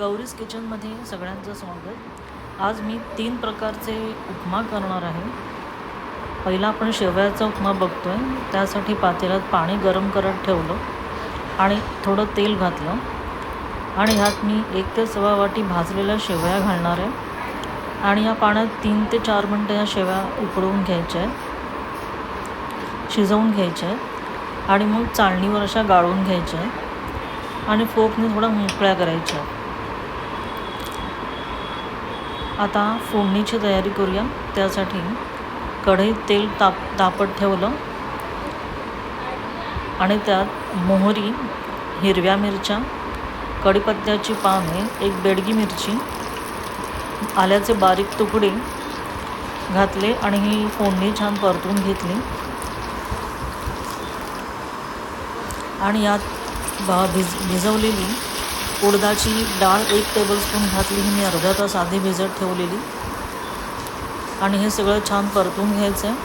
गौरीज किचनमध्ये सगळ्यांचं स्वागत. आज मी तीन प्रकारचे उपमा करणार आहे. पहिला आपण शेवयाचा उपमा बघतो आहे त्यासाठी पातेल्यात पाणी गरम करत ठेवलं आणि थोडं तेल घातलं. आणि ह्यात मी एक ते सव्वा वाटी भाजलेल्या शेवया घालणार आहे. आणि या पाण्यात तीन ते चार मिनटं या शेवया उकडवून घ्यायच्या आहेत. शिजवून घ्यायच्या आहेत. आणि मग चाळणीवर अशा गाळून घ्यायच्या आहेत. आणि फोकने थोडा मोकळ्या करायच्या आहेत. आता फोडणीची तयारी करूया. त्यासाठी कढईत तेल ताप तापत ठेवलं. आणि त्यात मोहरी हिरव्या मिरच्या कढीपत्त्याची पाने एक बेडगी मिरची आल्याचे बारीक तुकडे घातले आणि ही फोडणी छान परतून घेतली. आणि यात भा भिज भिजवलेली उडदाची डाळ एक टेबलस्पून घातली ही मी अर्धा तास आधी भिजत ठेवलेली. आणि हे सगळं छान परतून घ्यायचं आहे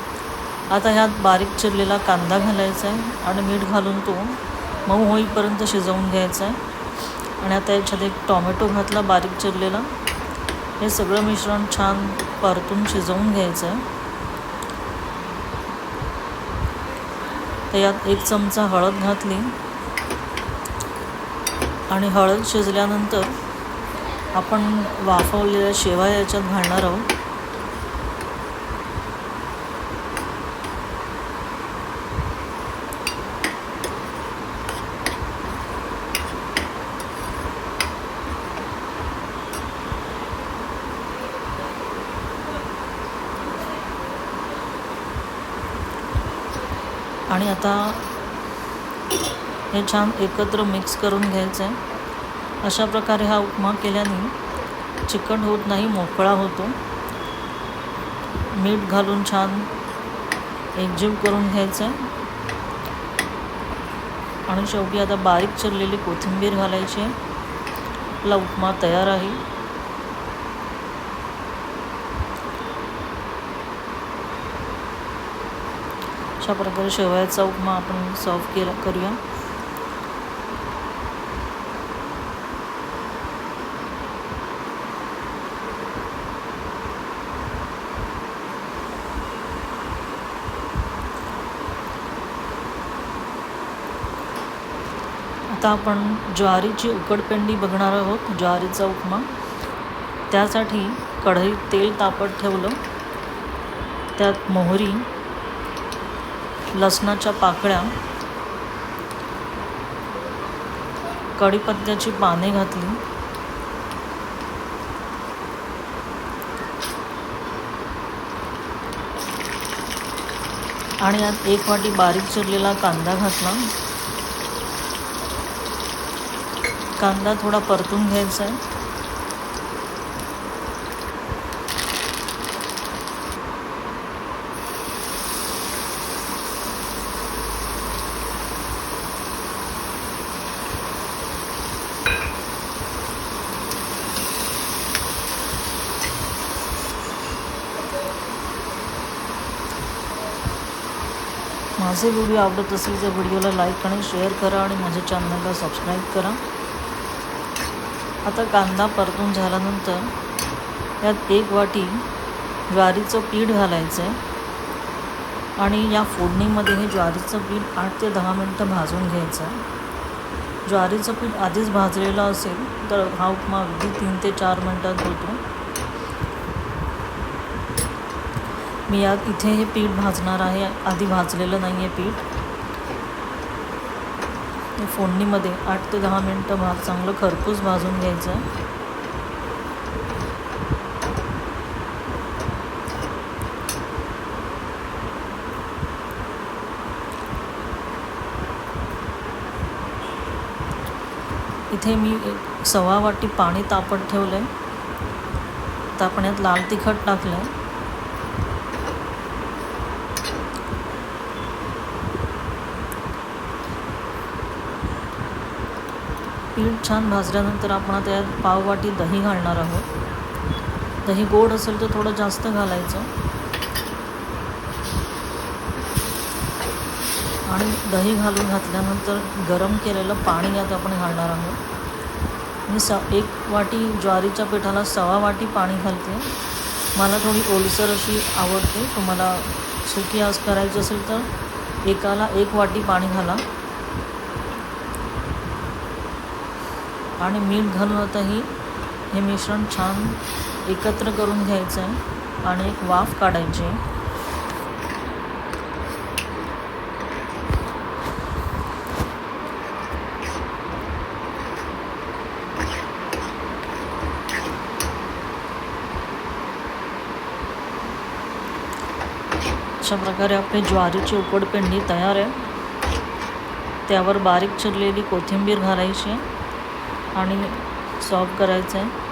आता ह्यात बारीक चिरलेला कांदा घालायचा आहे आणि मीठ घालून तो मऊ होईपर्यंत शिजवून घ्यायचा आहे आणि आता याच्यात एक टॉमॅटो घातला बारीक चिरलेला. हे सगळं मिश्रण छान परतून शिजवून घ्यायचं आहे तर यात एक चमचा हळद घातली. आणि हळद शिजल्यानंतर आपण वाफवलेल्या शेवा याच्यात घालणार आहोत. आणि आता हे छान एकत्र मिक्स करून घ्यायचं आहे अशा प्रकारे हा उपमा केल्याने चिकट होत नाही मोकळा होतो. मीठ घालून छान एकजीव करून घ्यायचं आहे आणि शेवटी आता बारीक चिरलेली कोथिंबीर घालायची आहे. आपला उपमा तयार आहे. अशा प्रकारे शेवयाचा उपमा आपण सर्व केला करूया. आता आपण ज्वारीची उकडपेंडी बघणार आहोत ज्वारीचा उपमा. त्यासाठी कढईत तेल तापत ठेवलं. त्यात मोहरी लसणाच्या पाकळ्या कढीपत्त्याची पाने घातली. आणि यात एक वाटी बारीक चिरलेला कांदा घातला. कांदा थोडा परतून घ्यायचा आहे. माझे व्हिडिओ आवडत असेल तर व्हिडिओला लाईक आणि शेअर करा आणि माझ्या चॅनलला सबस्क्राईब करा. आता कांदा परतून झाल्यानंतर यात एक वाटी ज्वारीचं पीठ घालायचं आहे आणि या फोडणीमध्ये हे ज्वारीचं पीठ आठ ते दहा मिनटं भाजून घ्यायचं. आहे ज्वारीचं पीठ आधीच भाजलेलं असेल तर हा उपमा अगदी तीन ते चार मिनटात होतो. मी यात इथे हे पीठ भाजणार आहे. आधी भाजलेलं नाही आहे पीठ. फोडणीमध्ये आठ ते दहा मिनटं भाग चांगलं खरपूस भाजून घ्यायचं. आहे इथे मी एक सव्वा वाटी पाणी तापत ठेवलं आहे तापण्यात लाल तिखट टाकलं आहे पीठ छान भाजल्यानंतर आपण आता यात पाववाटी दही घालणार आहोत. दही गोड असेल तर थोडं जास्त घालायचं. आणि दही घालून घातल्यानंतर गरम केलेलं पाणी यात आपण घालणार आहोत. मी स एक वाटी ज्वारीच्या पिठाला सवा वाटी पाणी घालते. मला थोडी ओलसर अशी आवडते. तुम्हाला सुकी आज करायची असेल तर एकाला एक वाटी पाणी घाला. आणि मीठ घालून हे मिश्रण छान एकत्र करून घ्यायचं आहे आणि एक वाफ काढायची. अशा प्रकारे आपली ज्वारीची उकडपेंडी तयार आहे. त्यावर बारीक चिरलेली कोथिंबीर घालायची. आणि सॉल्व करायचं आहे.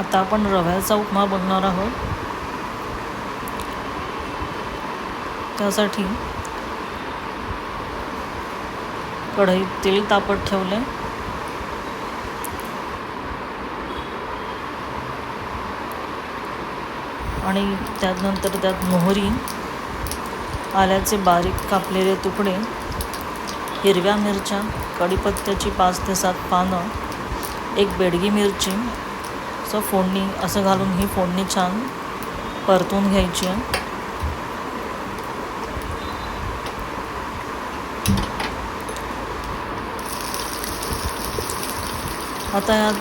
आता आपण रव्याचा उपमा बघणार आहोत. त्यासाठी कढईत तेल तापत ठेवले आणि त्यानंतर त्यात मोहरी आल्याचे बारीक कापलेले तुकडे हिरव्या मिरच्या कढीपत्त्याची पाच ते सात पानं एक बेडगी मिरची असं फोडणी असं घालून ही फोडणी छान परतून घ्यायची आहे. आता यात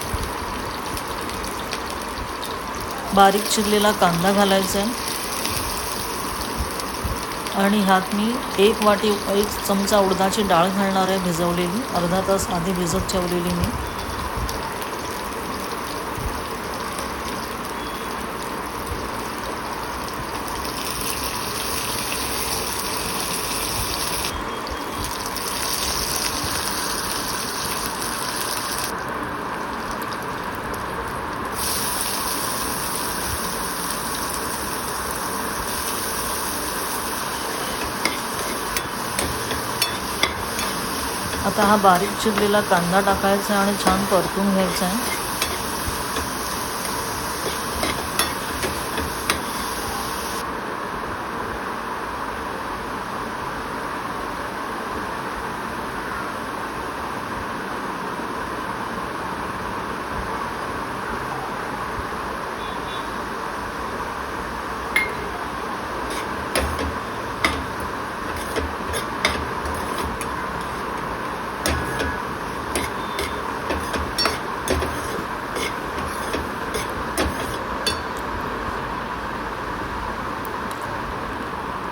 बारीक चिरलेला कांदा घालायचा आहे. आणि ह्यात मी एक वाटी एक चमचा उडदाची डाळ घालणार आहे भिजवलेली. अर्धा तास आधी भिजत ठेवलेली मी. आता हा बारीक चिरलेला कांदा टाकायचा आहे आणि छान परतून घ्यायचा आहे.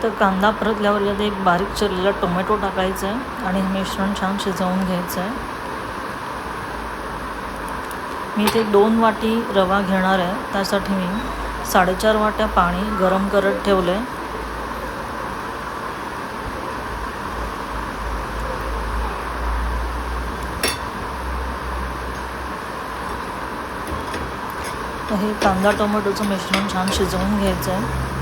तर कांदा परतल्यावर यात एक बारीक चिरलेला टोमॅटो टाकायचा आहे आणि हे मिश्रण छान शिजवून घ्यायचं आहे. मी ते दोन वाटी रवा घेणार आहे. त्यासाठी मी साडेचार वाट्या पाणी गरम करत ठेवलं आहे तर हे कांदा टोमॅटोचं मिश्रण छान शिजवून घ्यायचं आहे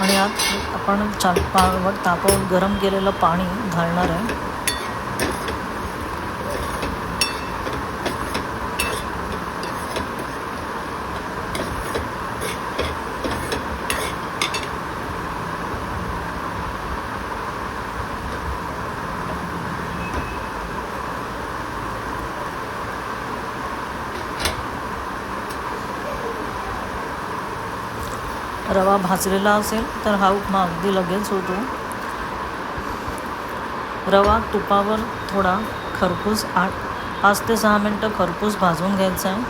आणि यात आपण चाल पावर तापवून गरम केलेलं पाणी घालणार आहे. रवा भाजलेला असेल तर हा उपमा अगदी लगेच होतो. रवा तुपावर थोडा खरपूस आठ पाच ते सहा मिनटं खरपूस भाजून घ्यायचं आहे.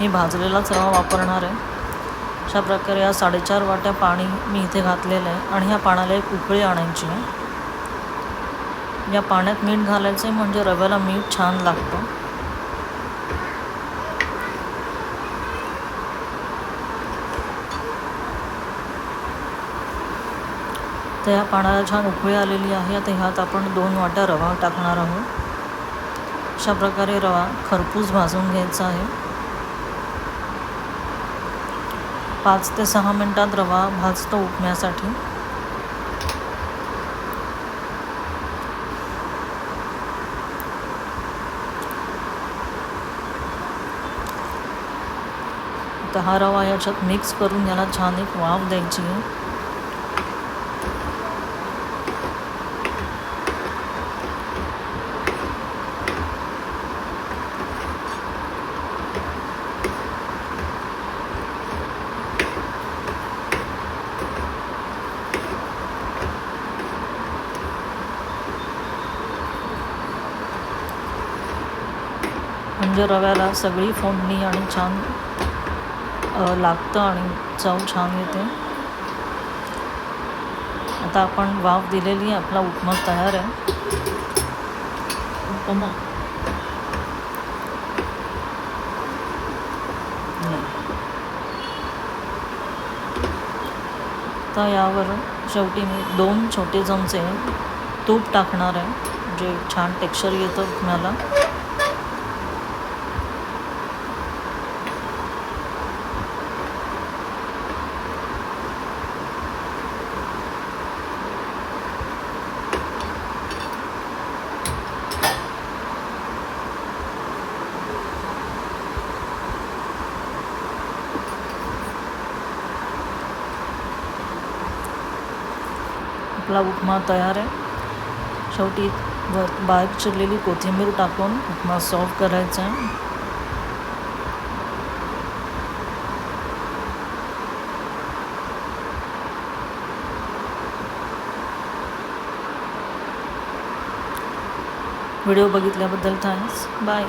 मी भाजलेलाच रवा वापरणार आहे. अशा प्रकारे या साडेचार वाट्या पाणी मी इथे घातलेलं आहे आणि ह्या पाण्याला एक उकळी आणायची आहे. या पाण्यात मीठ घालायचं आहे म्हणजे रव्याला मीठ छान लागतं. आता ह्या पाण्याला छान उकळी आलेली आहे. आता ह्यात आपण दोन वाट्या रवा टाकणार आहोत. अशा प्रकारे रवा खरपूस भाजून घ्यायचा आहे. पाच ते सहा मिनटात रवा भाजतो उठण्यासाठी तर हा रवा याच्यात मिक्स करून याला छान एक वाफ द्यायची आहे. म्हणजे रव्याला सगळी फोडणी आणि छान लागतं आणि चव छान येते. आता आपण वाफ दिलेली आहे आपला उपमा तयार आहे. उपमा. तर यावर शेवटी मी दोन छोटे चमचे तूप टाकणार आहे जे छान टेक्स्चर येतं उपम्याला. आपला उपमा तयार आहे. शेवटी वर बारीक चिरलेली कोथिंबीर टाकून उपमा सॉफ्ट करायचा आहे. व्हिडिओ बघितल्याबद्दल थँक्स. बाय.